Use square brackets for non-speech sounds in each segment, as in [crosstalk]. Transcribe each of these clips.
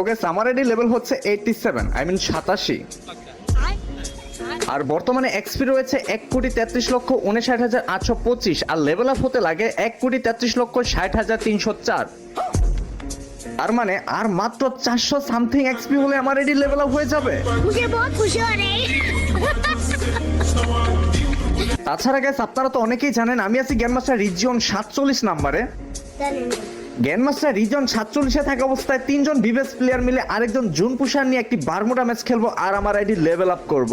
ওকে summer ID level হচ্ছে eighty seven I mean সাতাশি। আর বর্তমানে এক্সপি রয়েছে এক কোটি তেত্রিশ লক্ষ উনষাট হাজার আটশো পঁচিশ আর লেভেল আপ হতে লাগে এক কোটি তেত্রিশ লক্ষ ষাট হাজার তিনশো চার। তার মানে আর মাত্র চারশো সামথিং এক্সপি হলে আমার এডি লেভেল আপ হয়ে যাবে। তাছাড়া গ্যাস আপনারা তো অনেকেই জানেন আমি আছি গ্যান মাস্টার রিজিয়ন সাতচল্লিশ নাম্বারে গ্যানমাস্টার রিজন সাতচল্লিশে থাকা অবস্থায় তিনজন বিবেস প্লেয়ার মিলে আরেকজন জুন পুষার নিয়ে একটি বারমোটা ম্যাচ খেলব আর আমার আইডি লেভেল আপ করব!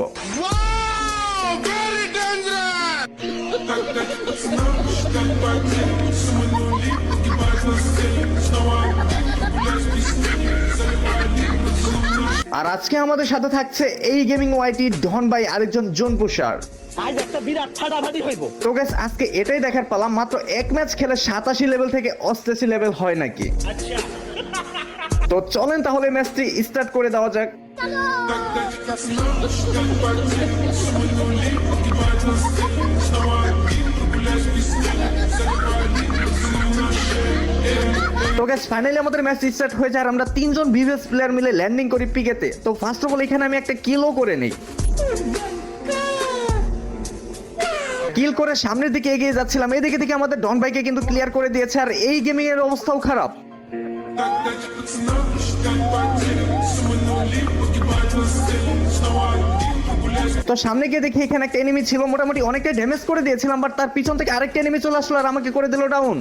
আর আজকে আমাদের সাথে থাকছে এই গেমিং ওয়াইটি ডন বাই আরেকজন জুন পুষার আজ একটা বিরাট ফাটাফাটি হইব। তো গ্যাস আজকে এটাই দেখার পালাম মাত্র এক ম্যাচ খেলে সাতাশি লেভেল থেকে অষ্টাশি লেভেল হয় নাকি? আচ্ছা। তো চলেন তাহলে ম্যাচটি স্টার্ট করে দেওয়া যাক। তো গ্যাস ফাইনালি আমাদের ম্যাচ স্টার্ট হয়ে যায় আর আমরা তিনজন ভিভিএস প্লেয়ার মিলে ল্যান্ডিং করি পিকেতে। তো ফার্স্ট অফ অল এখানে আমি একটা কিলও করে নেই। কিল করে সামনের দিকে এগিয়ে যাচ্ছিলাম। এদিকে থেকে আমাদের ডন বাইকে কিন্তু ক্লিয়ার করে দিয়েছে, আর এই গেমিং এর অবস্থাও খারাপ। তো সামনে গিয়ে দেখি এখানে একটা এনিমি ছিল, মোটামুটি অনেকটাই ড্যামেজ করে দিয়েছিলাম বাট তার পিছন থেকে আরেকটা এনিমি চলে আসলো আর আমাকে করে দিল ডাউন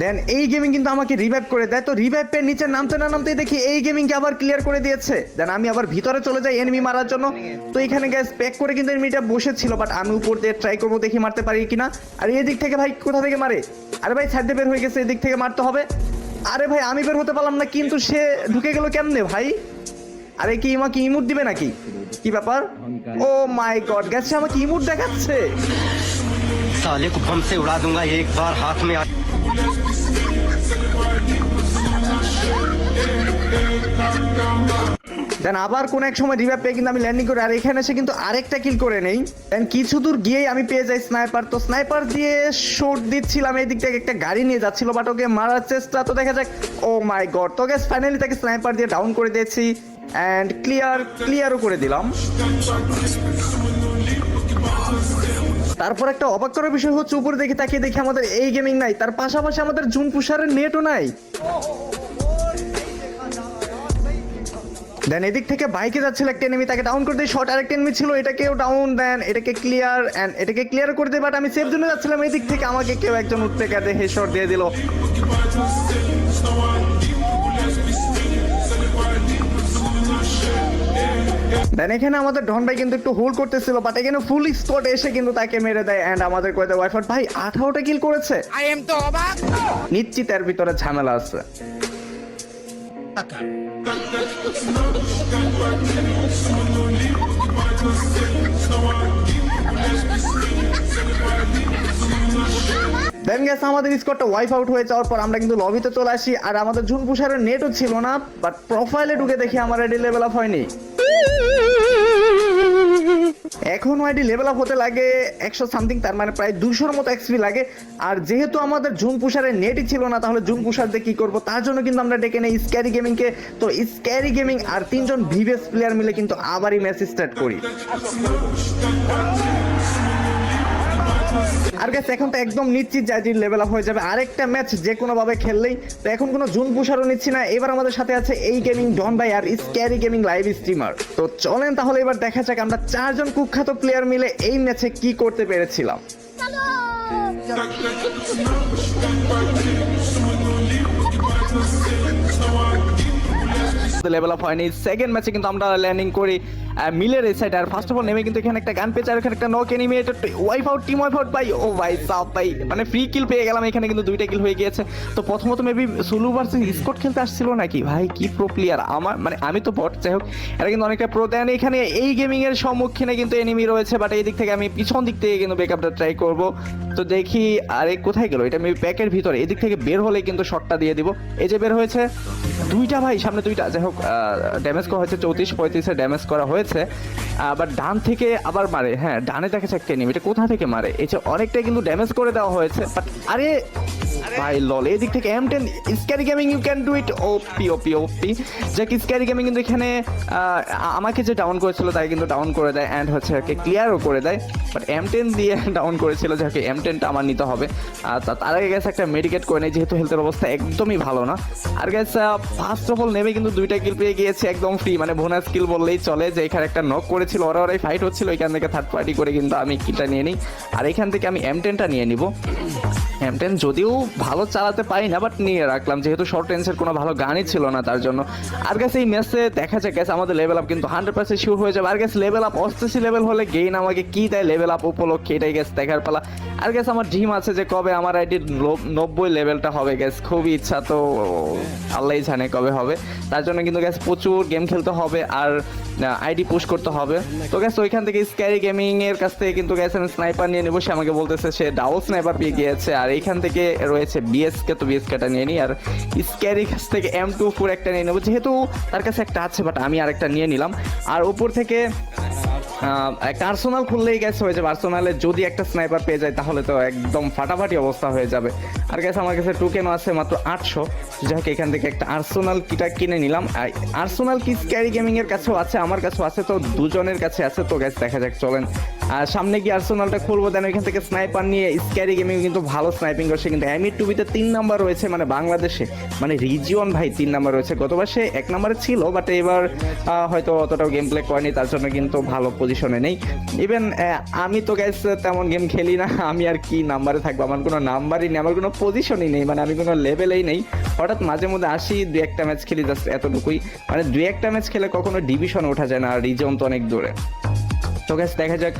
দেন এই গেমিং কিন্তু আমাকে রিভাইভ করে দেয় তো রিভাইভ পেয়ে নিচে নামতে না নামতেই দেখি এই গেমিংকে আবার ক্লিয়ার করে দিয়েছে দেন আমি আবার ভিতরে চলে যাই এনিমি মারার জন্য তো এখানে গ্যাস প্যাক করে কিন্তু এনিমিটা বসেছিল বাট আমি উপর দিয়ে ট্রাই করবো দেখি মারতে পারি কিনা আর এই দিক থেকে ভাই কোথা থেকে মারে আরে ভাই সাইড দিয়ে বের হয়ে গেছে এদিক থেকে মারতে হবে আরে ভাই আমি বের হতে পারলাম না কিন্তু সে ঢুকে গেল কেমনে ভাই আরে কি আমাকে ইমুট দিবে নাকি কি ব্যাপার ও মাই গড গেছে আমাকে ইমুট দেখাচ্ছে साले को बम से उड़ा दूंगा एक बार हाथ में आ দেন আবার কোন এক সময় রিভাইভ পেয়ে কিন্তু আমি ল্যান্ডিং করে, আর এখানে এসে কিন্তু আরেকটা কিল করে নেই। দেন কিছু দূর গিয়েই আমি পেয়ে যাই স্নাইপার তো স্নাইপার দিয়ে শট দিচ্ছিলাম এই দিক থেকে একটা গাড়ি নিয়ে যাচ্ছিল বাট ওকে মারার চেষ্টা তো দেখা যাক। ও মাই গড তো গ্যাস ফাইনালি তাকে স্নাইপার দিয়ে ডাউন করে দিয়েছি। অ্যান্ড ক্লিয়ার ক্লিয়ারও করে দিলাম। তারপর একটা অবাক করার বিষয় হচ্ছে, উপরে দেখে তাকিয়ে দেখি আমাদের এই গেমিং নাই। তার পাশাপাশি আমাদের জুন পুষারের নেটও নাই। দেন এদিক থেকে বাইকে যাচ্ছিল একটা এনিমি তাকে ডাউন করে দিয়ে শর্ট আরেকটা এনিমি ছিল এটাকেও ডাউন দেন এটাকে ক্লিয়ার অ্যান্ড এটাকে ক্লিয়ার করে দিয়ে বাট আমি সেফ জন্য যাচ্ছিলাম। এদিক থেকে আমাকে কেউ একজন উঠতে হে শর্ট দিয়ে দিল। দেন এখানে আমাদের ডন ভাই কিন্তু একটু হোল্ড করতেছিল বাট এখানে ফুল স্কট এসে কিন্তু তাকে মেরে দেয় এন্ড আমাদের করে দেয় ওয়াইফাই ভাই আঠারোটা কিল করেছে? I am তো অবাক নিশ্চিত এর ভিতরে ঝামেলা আছে। দেন গেছে আমাদের স্কোরটা ওয়াইফ আউট হয়ে যাওয়ার পর আমরা কিন্তু লবিতে চলে আসি আর আমাদের জুন পুষারের নেটও ছিল না বাট প্রোফাইলে ঢুকে দেখি আমার আইডি লেভেল আপ হয়নি। এখন আইডি লেভেল আপ হতে লাগে একশো সামথিং তার মানে প্রায় দুশোর মতো এক্সপি লাগে। আর যেহেতু আমাদের ঝুম পুষারের নেটই ছিল না, তাহলে ঝুম পুষার দিয়ে কি করব? তার জন্য কিন্তু আমরা ডেকে নেই স্ক্যারি গেমিংকে তো স্ক্যারি গেমিং আর তিনজন ভিভিএস প্লেয়ার মিলে কিন্তু আবারই ম্যাচ স্টার্ট করি। আর গেছে এখন তো একদম নিশ্চিত আইডির লেভেল আপ হয়ে যাবে। আরেকটা ম্যাচ যে কোনো ভাবে খেললেই, তো এখন কোনো জুন পুষারও নিচ্ছি না। এবার আমাদের সাথে আছে এই গেমিং ডন ভাই আর স্ক্যারি গেমিং লাইভ স্ট্রিমার তো চলেন তাহলে এবার দেখা যাক আমরা চারজন কুখ্যাত প্লেয়ার মিলে এই ম্যাচে কি করতে পেরেছিলাম। লেভেল আপ হয়নি। সেকেন্ড ম্যাচে কিন্তু আমরা ল্যান্ডিং করি। মিলের এই সাইড আর ফার্স্ট অফ অল নেমে কিন্তু এখানে একটা গান পেয়েছে, আর এখানে একটা নক এনিমি এটা wipe out team wipe out ভাই ও ভাই সাপ ভাই মানে ফ্রি কিল পেয়ে গেলাম, এখানে কিন্তু দুইটা কিল হয়ে গিয়েছে। তো প্রথমত মেবি সুলু ভার্সেস স্কট খেলতে আসছিল নাকি? ভাই, কি প্রো প্লেয়ার আমার মানে আমি তো বট যাই হোক এটা কিন্তু অনেকটা প্রো দেন এখানে এই গেমিং এর সম্মুখীনে কিন্তু এনিমি রয়েছে বাট এই দিক থেকে আমি পিছন দিক থেকে কিন্তু ব্যাকআপটা ট্রাই করব। তো দেখি, আরে কোথায় গেল? এটা মেবি প্যাকের ভিতরে, এদিক থেকে বের হলে কিন্তু শটটা দিয়ে দিব। এই যে বের হয়েছে, দুইটা ভাই, সামনে দুইটা, যাই হোক ড্যামেজ করা হয়েছে, চৌত্রিশ পঁয়ত্রিশে ড্যামেজ করা হয়েছে। আবার ডান থেকে আবার মারে। হ্যাঁ ডানে দেখেছে একটা এনিমি এটা কোথা থেকে মারে? এটা অনেকটাই কিন্তু ড্যামেজ করে দেওয়া হয়েছে বাট আরে ভাই, লল, এদিক থেকে M ten scary gaming you can do it OP OP OP যে কি স্ক্যারি গেমিং কিন্তু এখানে আমাকে যে ডাউন করেছিল তাই কিন্তু ডাউন করে দেয় অ্যান্ড হচ্ছে ওকে ক্লিয়ারও করে দেয়। বাট এম টেন দিয়ে [laughs] ডাউন করেছিল, যাকে এম টেনটা আমার নিতে হবে। আর তার আগে গেছে একটা মেডিকেট করে নেই, যেহেতু হেলথের অবস্থা একদমই ভালো না। আর গেছে ফার্স্ট অফ অল নেমে কিন্তু দুইটা কিল পেয়ে গিয়েছে, একদম ফ্রি মানে বোনাস কিল বললেই চলে। যে এখানে একটা নক করেছিল, ওরা, ওরাই ফাইট হচ্ছিল এখান থেকে থার্ড পার্টি করে কিন্তু আমি কিলটা নিয়ে নিই। আর এখান থেকে আমি এম টেনটা নিয়ে নিব। এম টেন যদিও ভালো চালাতে পারি না বাট নিয়ে রাখলাম। যেহেতু শর্ট রেঞ্জের কোনো ভালো গানই ছিল না, তার জন্য। আর গেছে এই ম্যাচে দেখা যায় গেছে আমাদের লেভেল আপ কিন্তু হান্ড্রেড পার্সেন্ট শিওর হয়ে যাবে। আর গেছে লেভেল আপ অষ্টাশি লেভেল হলে গেইন আমাকে কি দেয় লেভেল আপ উপলক্ষে, এটাই গেছে দেখার পালা। আর গেছে আমার ড্রিম আছে যে কবে আমার আইডির নব্বই লেভেলটা হবে গেছে খুবই ইচ্ছা, তো আল্লাহ জানে কবে হবে। তার জন্য কিন্তু গেছে প্রচুর গেম খেলতে হবে, আর আইডি পুশ করতে হবে। তো গেছে ওইখান থেকে স্ক্যারি গেমিং এর কাছ থেকে কিন্তু গেছে আমি স্নাইপার নিয়ে নেব। সে আমাকে বলতেছে, সে ডাবল স্নাইপার পেয়ে গিয়েছে, আর এইখান থেকে রয়েছে বিএসকে তো বিএসকেটা নিয়ে নিই। আর স্ক্যারি কাছ থেকে এম টু ফোর একটা নিয়ে নেব, যেহেতু তার কাছে একটা আছে বাট আমি আরেকটা নিয়ে নিলাম। আর ওপর থেকে একটা আর্সোনাল খুললেই গ্যাস হয়ে যাবে। আর্সোনালে যদি একটা স্নাইপার পেয়ে যায়, তাহলে তো একদম ফাটাফাটি অবস্থা হয়ে যাবে। আর গ্যাস আমার কাছে টোকেনও আছে, মাত্র আটশো। যাই হোক, এখান থেকে একটা আর্সোনাল কিটা কিনে নিলাম। আর আর্সোনাল কি স্ক্যারি গেমিং এর কাছেও আছে, আমার কাছেও আছে তো, দুজনের কাছে আছে তো গ্যাস দেখা যাক, চলেন। আর সামনে গিয়ে আর্সোনালটা খুলবো দেন এখান থেকে স্নাইপার নিয়ে স্ক্যারি গেমিং কিন্তু ভালো স্নাইপিং করছে, কিন্তু এমি টুবিতে তিন নাম্বার রয়েছে মানে বাংলাদেশে মানে রিজিয়ন ভাই, তিন নাম্বার রয়েছে। গতবার সে এক নাম্বারে ছিল বাট এবার হয়তো অতটাও গেম প্লে করেনি, তার জন্য কিন্তু ভালো পজিশনে নেই। ইভেন আমি তো গ্যাস তেমন গেম খেলি না, [laughs] আমি আর কি নাম্বারে থাকব? আমার কোনো নাম্বারই নেই, আমার কোনো পজিশনই নেই মানে আমি কোনো লেভেলেই নেই। হঠাৎ মাঝে মধ্যে আসি দু একটা ম্যাচ খেলি জাস্ট এতটুকুই। মানে দু একটা ম্যাচ খেলে কখনো ডিভিশন ওঠা যায় না, আর রিজন তো অনেক দূরে। তো গ্যাস দেখা যাক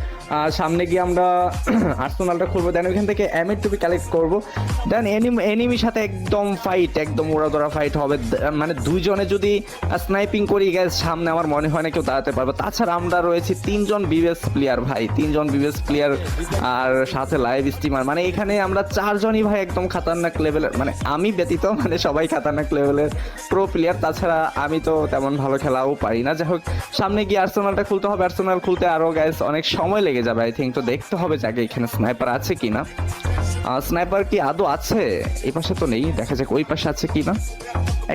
সামনে গিয়ে আমরা [clears throat] আর্সেনালটা খুলবো। দেন ওইখান থেকে এমের টুপি কালেক্ট করব। দেন এনিমি এনিমির সাথে একদম ফাইট একদম ওরা ওড়াদোড়া ফাইট হবে মানে দুইজনে যদি স্নাইপিং করি গ্যাস সামনে আমার মনে হয় না কেউ দাঁড়াতে পারবে। তাছাড়া আমরা রয়েছি তিনজন বিবেস প্লেয়ার ভাই, তিনজন বিবেস প্লেয়ার আর সাথে লাইভ স্টিমার মানে এখানে আমরা চারজনই ভাই একদম খাতারনাক লেভেলের মানে আমি ব্যতীত মানে সবাই খাতারনাক লেভেলের প্রো প্লেয়ার তাছাড়া আমি তো তেমন ভালো খেলাও পারি না। যাই হোক, সামনে গিয়ে আর্সেনালটা খুলতে হবে। আর্সেনাল খুলতে আরও গ্যাস অনেক সময় লেগে যাবে আই থিঙ্ক তো দেখতে হবে যাকে এখানে স্নাইপার আছে কি না স্নাইপার কি আদৌ আছে? এই পাশে তো নেই, দেখা যাক ওই পাশে আছে কি না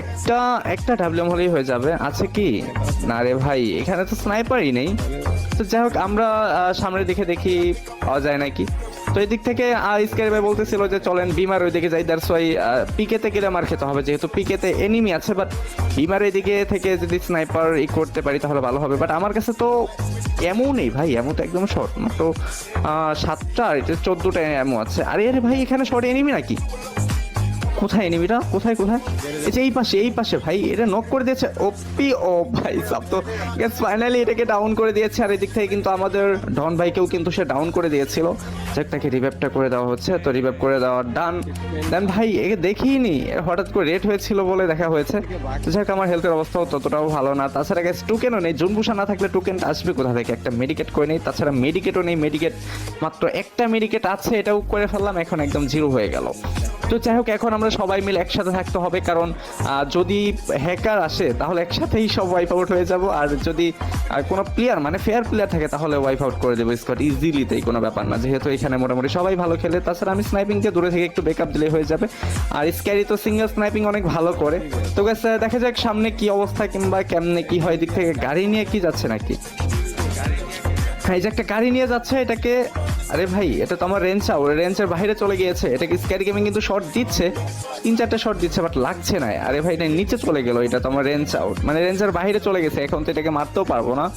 একটা একটা ডাব্লিউএম হলেই হয়ে যাবে। আছে কি? না রে ভাই, এখানে তো স্নাইপারই নেই। তো যাই হোক, আমরা সামনের দিকে দেখি, পাওয়া যায় নাকি? তো এই দিক থেকে স্কাই ভাই বলতেছিল যে চলেন বিমার ওই দিকে যাই দ্যাটস ওয়াই পিকেতে গেলে আমার খেতে হবে। যেহেতু পিকেতে এনিমি আছে বাট বিমার এই দিকে থেকে যদি স্নাইপার ই করতে পারি, তাহলে ভালো হবে। বাট আমার কাছে তো এমও নেই ভাই, এমও তো একদম শর্ট মাত্র সাতটা আর এটা চোদ্দোটা এমও আছে। আরে আরে ভাই, এখানে শর্ট এনিমি নাকি? কোথায় এনিমিটা? কোথায় কোথায়? এই যে এই পাশে এই পাশে ভাই, এটা নক করে দিয়েছে। ওপি, ও ভাই সব, তো গ্যাস ফাইনালি এটাকে ডাউন করে দিয়েছে। আর এদিক থেকে কিন্তু আমাদের ডন ভাইকেও কিন্তু সে ডাউন করে দিয়েছিল। যাক, তাকে রিভাইভটা করে দেওয়া হচ্ছে। তো রিভাইভ করে দেওয়া ডান দেন ভাই, একে দেখিনি। হঠাৎ করে রেট হয়েছিল বলে দেখা হয়েছে। যাক, আমার হেলথের অবস্থাও ততটাও ভালো না। তাছাড়া গ্যাস টুকেনও নেই। জুনভূষা না থাকলে টুকেনটা আসবে কোথা থেকে? একটা মেডিকেট করে নেই। তাছাড়া মেডিকেটও নেই। মেডিকেট মাত্র একটা মেডিকেট আছে। এটাও করে ফেললাম। এখন একদম জিরো হয়ে গেল। তো যাই হোক, এখন আমরা সবাই মিলে একসাথে থাকতে হবে, কারণ যদি হ্যাকার আসে, তাহলে একসাথেই সব ওয়াইপ আউট হয়ে যাব। আর যদি কোনো প্লেয়ার মানে ফেয়ার প্লেয়ার থাকে, তাহলে ওয়াইপ আউট করে দেবো স্কট ইজিলিতেই কোনো ব্যাপার না। যেহেতু এখানে মোটামুটি সবাই ভালো খেলে, তাছাড়া আমি স্নাইপিংকে দূরে থেকে একটু ব্যাকআপ দিলে হয়ে যাবে। আর স্ক্যারি তো সিঙ্গেল স্নাইপিং অনেক ভালো করে। তো দেখা যাক সামনে কি অবস্থা কিংবা কেমনে কি হয়, দিক থেকে গাড়ি নিয়ে কি যাচ্ছে নাকি? হ্যাঁ এই যে একটা গাড়ি নিয়ে যাচ্ছে, এটাকে আরে ভাই, এটা তো আমার রেঞ্জ আউট রেঞ্জের বাইরে চলে গিয়েছে। এটাকে স্ক্যারি গেমিং কিন্তু শর্ট দিচ্ছে। তিন চারটা শর্ট দিচ্ছে বাট লাগছে না। আরে ভাই, এটা নিচে চলে গেল। এটা তো আমার রেঞ্জ আউট মানে রেঞ্জের বাইরে চলে গেছে। এখন তো এটাকে মারতেও পারব না।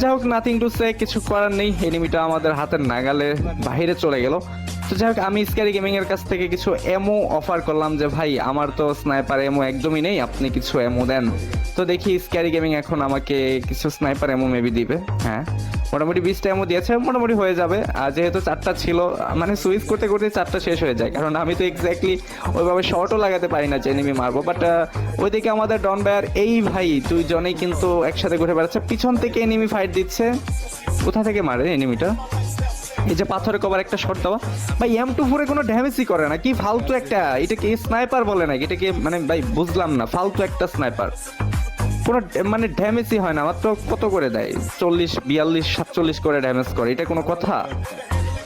যাই হোক নাথিং টু সে কিছু করার নেই। এনিমিটা আমাদের হাতের নাগালে বাইরে চলে গেল। তো যাই হোক, আমি স্ক্যারি গেমিং এর কাছ থেকে কিছু এমও অফার করলাম যে, ভাই, আমার তো স্নাইপার এমও একদমই নেই। আপনি কিছু এমও দেন। তো দেখি স্ক্যারি গেমিং এখন আমাকে কিছু স্নাইপার এমও মেবি দিবে। হ্যাঁ? মোটামুটি বিশটা এমও দিয়েছে মোটামুটি হয়ে যাবে। আর যেহেতু চারটা ছিল মানে সুইচ করতে করতে চারটা শেষ হয়ে যায়। কারণ আমি তো এক্স্যাক্টলি ওইভাবে শর্টও লাগাতে পারি না যে এনিমি মারবো। বাট ওইদিকে আমাদের ডন বায়ার এই ভাই দুইজনেই কিন্তু একসাথে ঘুরে বেড়াচ্ছে। পিছন থেকে এনিমি ফাইট দিচ্ছে। কোথা থেকে মারে এনিমিটা এই যে পাথরে কভার একটা শট দেওয়া। ভাই এম টু ফোরে কোনো ড্যামেজই করে না। কি ফালতু একটা এটাকে স্নাইপার বলে নাকি? এটাকে মানে ভাই, বুঝলাম না। ফালতু একটা স্নাইপার কোনো মানে ড্যামেজই হয় না, মাত্র কত করে দেয়? চল্লিশ, বিয়াল্লিশ, সাতচল্লিশ করে ড্যামেজ করে, এটা কোনো কথা?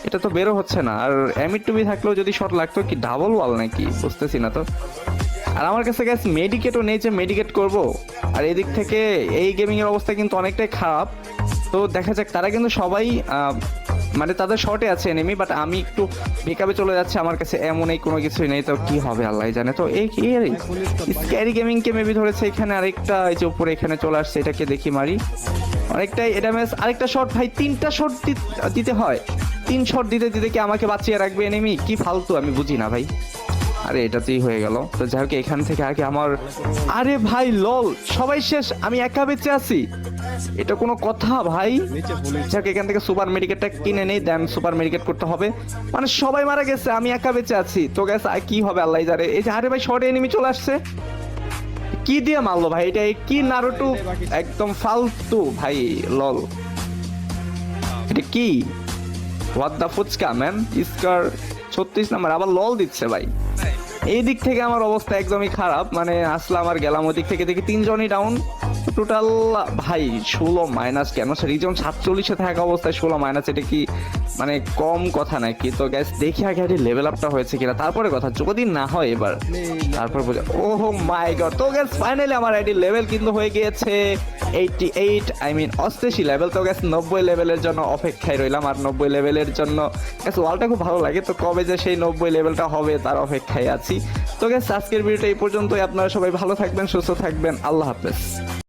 এটা তো বেরো হচ্ছে না, আর এমিট টুবি থাকলেও যদি শট লাগতো কি ডাবল ওয়াল নাকি? বুঝতেছি না তো। আর আমার কাছে গ্যাস মেডিকেটও নেই যে মেডিকেট করব। আর এদিক থেকে এই গেমিংয়ের অবস্থা কিন্তু অনেকটাই খারাপ। তো দেখা যাক, তারা কিন্তু সবাই মানে তাদের শর্টে আছে এনেমি বাট আমি একটু বেকাবে চলে যাচ্ছে, আমার কাছে এমন এই কোনো কিছুই নেই, তো কি হবে আল্লাহ জানে। তো এই স্ক্যারি গেমিং কে মেবি ধরেছে, এখানে আরেকটা, এই যে উপরে এখানে চলে আসছে, এটাকে দেখি মারি। অনেকটাই এটা ম্যাচ আরেকটা শট ভাই, তিনটা শট দিতে হয়। তিন শট দিতে দিতে কি আমাকে বাঁচিয়ে রাখবে এনেমি কি ফালতু, আমি বুঝি না, ভাই। আরে এটাতেই হয়ে গেল। তো যাই হোক এখান থেকে আগে আমার আরে ভাই লল সবাই শেষ আমি একা বেঁচে আছি। এটা কোনো কথা ভাই? যাক এখান থেকে সুপার মেডিকেটটা কিনে নেই দেন সুপার মেডিকেট করতে হবে। মানে সবাই মারা গেছে আমি একা বেঁচে আছি। তো গেছে কি হবে আল্লাহ জানে। এই যে আরে ভাই শর্টে এনিমি চলে আসছে। কি দিয়ে মারলো ভাই এটা কি নারুটু একদম ফালতু ভাই লল। এটা কি? হোয়াট দ্য ফুচকা ম্যান ইস্কার ছত্রিশ নাম্বার আবার লল দিচ্ছে ভাই। এই দিক থেকে আমার অবস্থা একদমই খারাপ। মানে আসলাম আমার গেলাম ওই দিক থেকে। দেখি তিনজনই ডাউন টোটাল ভাই ষোলো মাইনাস কেন? রিজন সাতচল্লিশে থাকা অবস্থায় ষোলো মাইনাস এটা কি মানে কম কথা নাকি? তো গ্যাস দেখি আগে আগে লেভেল আপটা হয়েছে কিনা। তারপরে কথা যদি না হয় এবার। তারপর বোঝা ও মাই গড তো গ্যাস ফাইনালি আমার আইডি লেভেল কিন্তু হয়ে গিয়েছে এইটি এইট আই মিন অষ্টাশি লেভেল তো গ্যাস নব্বই লেভেলের জন্য অপেক্ষায় রইলাম, আর নব্বই লেভেলের জন্য গ্যাস ওয়ালটা খুব ভালো লাগে। তো কবে যে সেই নব্বই লেভেলটা হবে, তার অপেক্ষায় আছি। তো গ্যাস আজকের ভিডিওটা এই পর্যন্তই। আপনারা সবাই ভালো থাকবেন, সুস্থ থাকবেন। আল্লাহ হাফেজ।